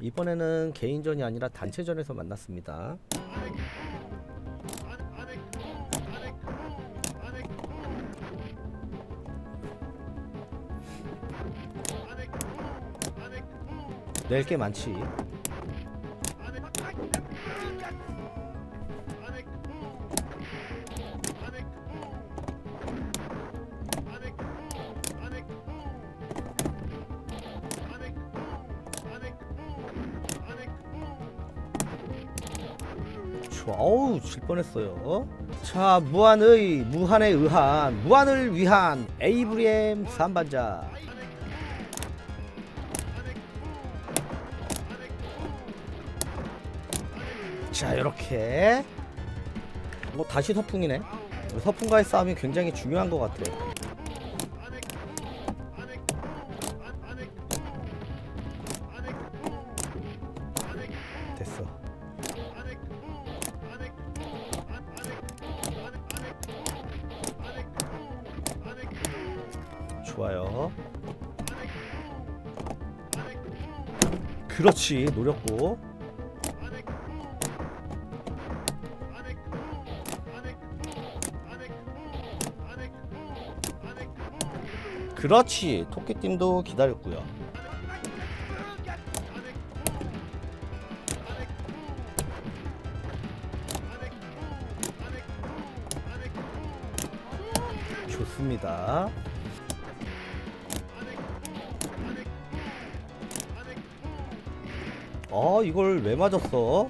이번에는 개인전이 아니라 단체전에서 만났습니다. 낼 게 많지. 좋아, 어우, 질 뻔했어요. 자, 무한의, 무한에 의한, 무한을 위한 에이브리엠 삼반자. 자, 이렇게. 뭐, 다시 서풍이네. 서풍과의 싸움이 굉장히 중요한 것 같아. 됐 좋아요. 그렇지 노렸고. 그렇지 토끼팀도 기다렸고요. 좋습니다 어 이걸 왜 맞았어?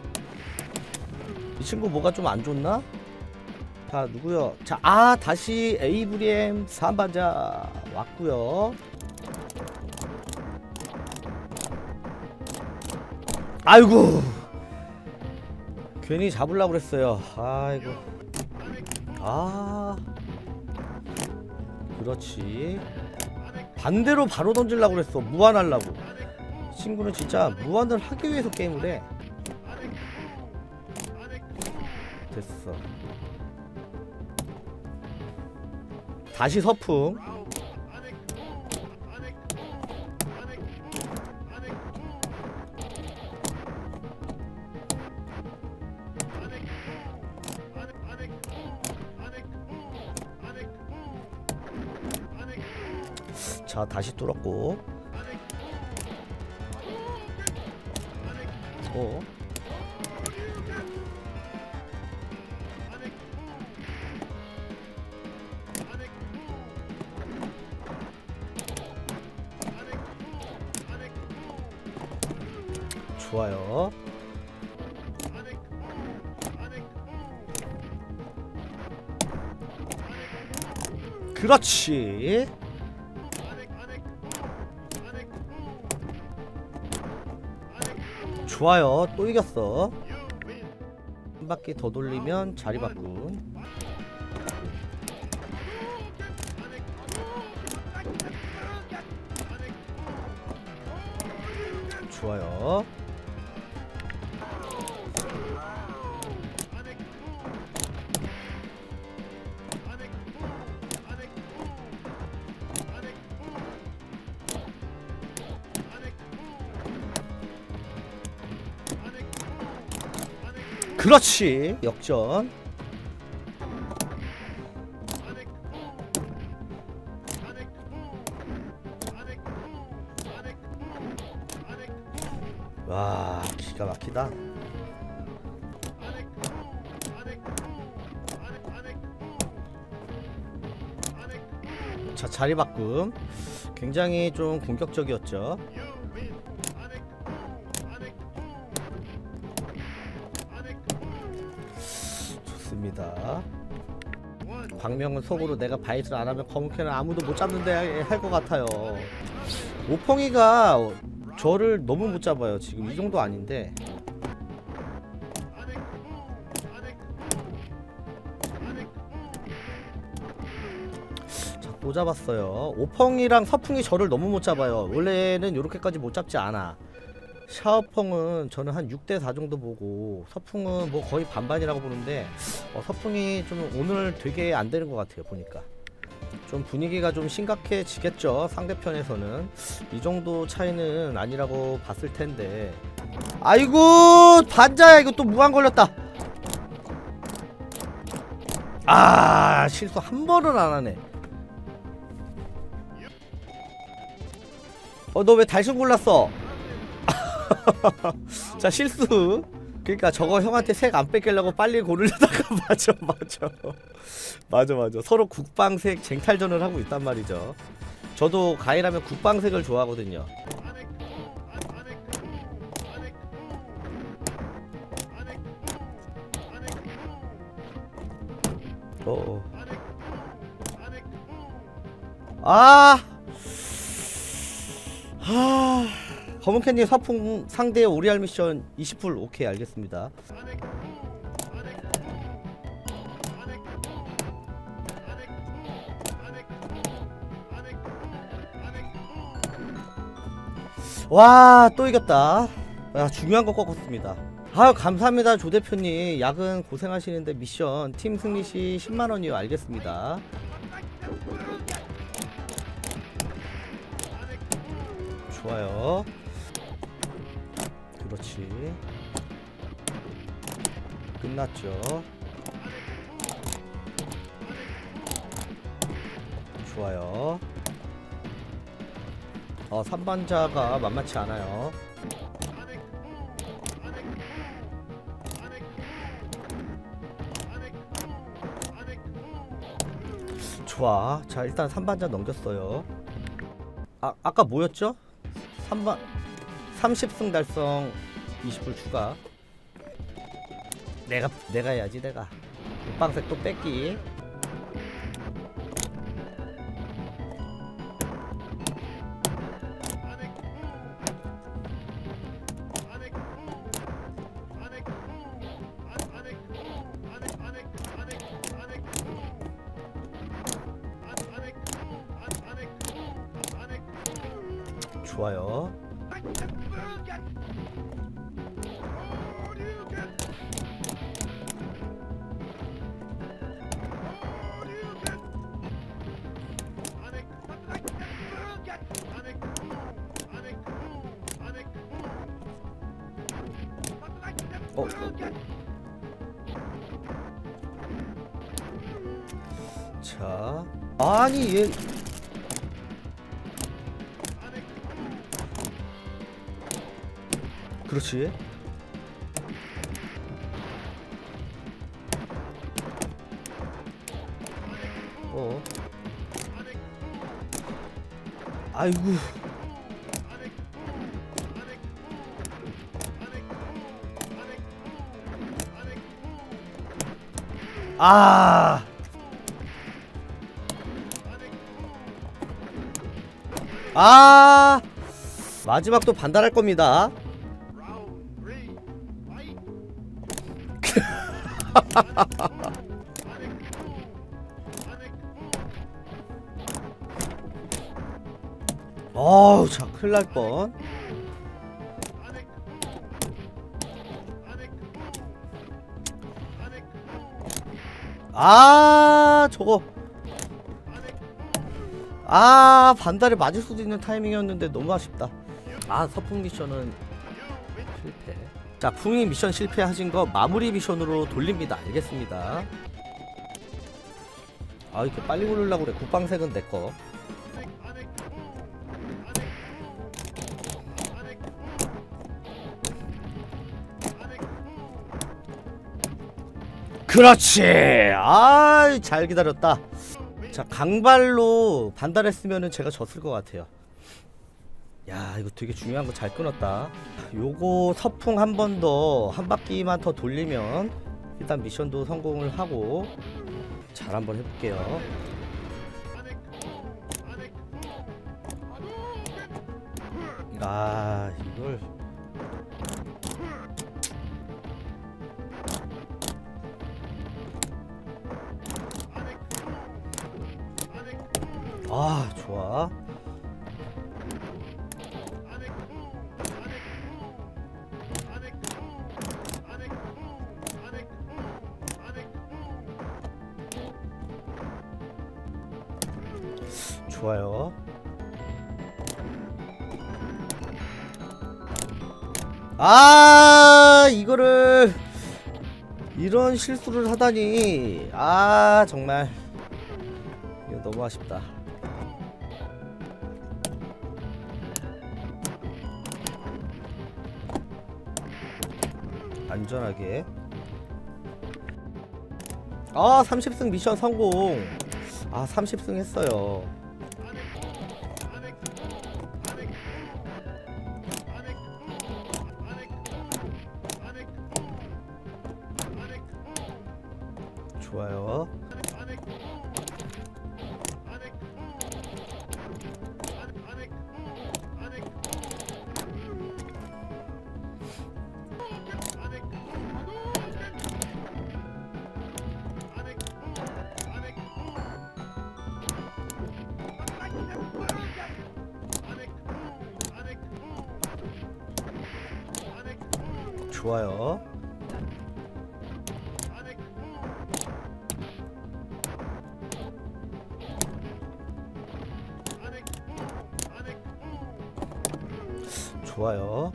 이 친구 뭐가 좀 안 좋나? 자 누구요? 자아 다시 에이브리엠 3반자 왔구요. 아이고! 괜히 잡으려고 그랬어요. 아이고. 아. 그렇지. 반대로 바로 던지려고 그랬어. 무한하려고 친구는 진짜 무한을 하기 위해서 게임을 해. 됐어. 다시 서풍. 자, 다시 뚫었고. 어. 좋아요. 그렇지. 좋아요. 또 이겼어. 한 바퀴 더 돌리면 자리 바꾼. 좋아요. 그렇지. 역전. 와, 기가 막히다. 자, 자리 바꿈. 굉장히 좀 공격적이었죠. 좋습니다. 광명은 속으로 내가 바이트를 안 하면 검은캐는 아무도 못 잡는데 할 것 같아요. 오펑이가 저를 너무 못 잡아요. 지금 이 정도 아닌데. 자, 또 잡았어요. 오펑이랑 서풍이 저를 너무 못 잡아요. 원래는 이렇게까지 못 잡지 않아. 샤오펑은 저는 한 6대 4 정도 보고 서풍은 뭐 거의 반반이라고 보는데 어, 서풍이 좀 오늘 되게 안 되는 것 같아요 보니까. 좀 분위기가 좀 심각해지겠죠 상대편에서는. 이 정도 차이는 아니라고 봤을 텐데. 아이고 반자야 이거 또 무한 걸렸다. 아 실수 한 번은 안 하네. 어 너 왜 달심 골랐어 자 실수. 그러니까 저거 형한테 색 안 뺏기려고 빨리 고르려다가 맞아 맞아. 맞아 맞아. 서로 국방색 쟁탈전을 하고 있단 말이죠. 저도 가일하면 국방색을 좋아하거든요. 어. 아. 하. 검은 캔디 사풍 상대 오리알 미션 20풀 오케이 알겠습니다. 와, 또 이겼다. 야, 중요한 거 꺾었습니다. 아유, 감사합니다. 조 대표님. 야근 고생하시는데 미션 팀 승리 시 10만 원이요. 알겠습니다. 좋아요. 그렇지. 끝났죠. 좋아요. 어, 3반자가 만만치 않아요. 좋아. 자, 일단 3반자 넘겼어요. 아, 아까 뭐였죠? 3반 30승 달성 20불 추가. 내가 내가 해야지 내가. 빵색 또 뺏기. 어. 자, 아니 얘 그렇지. 어. 아이고. 아. 아. 마지막 또 반달할 겁니다. 어우, 자, 큰일 날 뻔. 아, 저거. 아, 반달에 맞을 수도 있는 타이밍이었는데 너무 아쉽다. 아, 서풍 미션은 실패. 자, 풍이 미션 실패하신 거 마무리 미션으로 돌립니다. 알겠습니다. 아, 이렇게 빨리 고르려고 그래. 국방색은 내 거. 그렇지. 아, 잘 기다렸다. 자, 강발로 반달했으면은 제가 졌을 것 같아요. 야, 이거 되게 중요한 거 잘 끊었다. 요거 서풍 한 번 더 한 바퀴만 더 돌리면 일단 미션도 성공을 하고 잘 한번 해볼게요. 아, 이걸 아, 좋아. 좋아요. 아 이거를 이런 실수를 하다니. 아 정말. 이거 너무 아쉽다. 안전하게. 아 30승 미션 성공 아 30승 했어요 좋아요. 좋아요.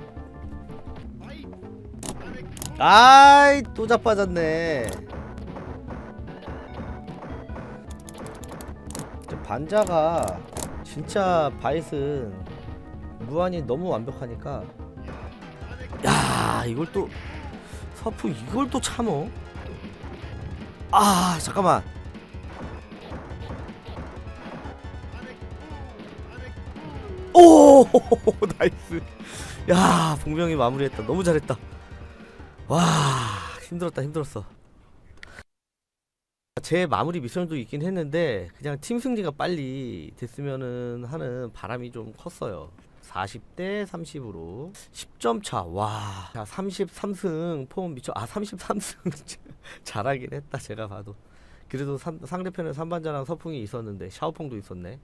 아이 또 자빠졌네. 저 반자가 진짜 바이슨 무한이 너무 완벽하니까 야 이걸 또 서프 이걸 또 참어? 아 잠깐만. 오 나이스. 야 봉병이 마무리했다. 너무 잘했다. 와 힘들었다 힘들었어. 제 마무리 미션도 있긴 했는데 그냥 팀 승리가 빨리 됐으면은 하는 바람이 좀 컸어요 40대 30으로 10점 차. 와. 자, 33승 폼 미쳐. 아, 33승. 잘하긴 했다. 제가 봐도. 그래도 상, 상대편에 삼반자랑 서풍이 있었는데 샤오펑도 있었네.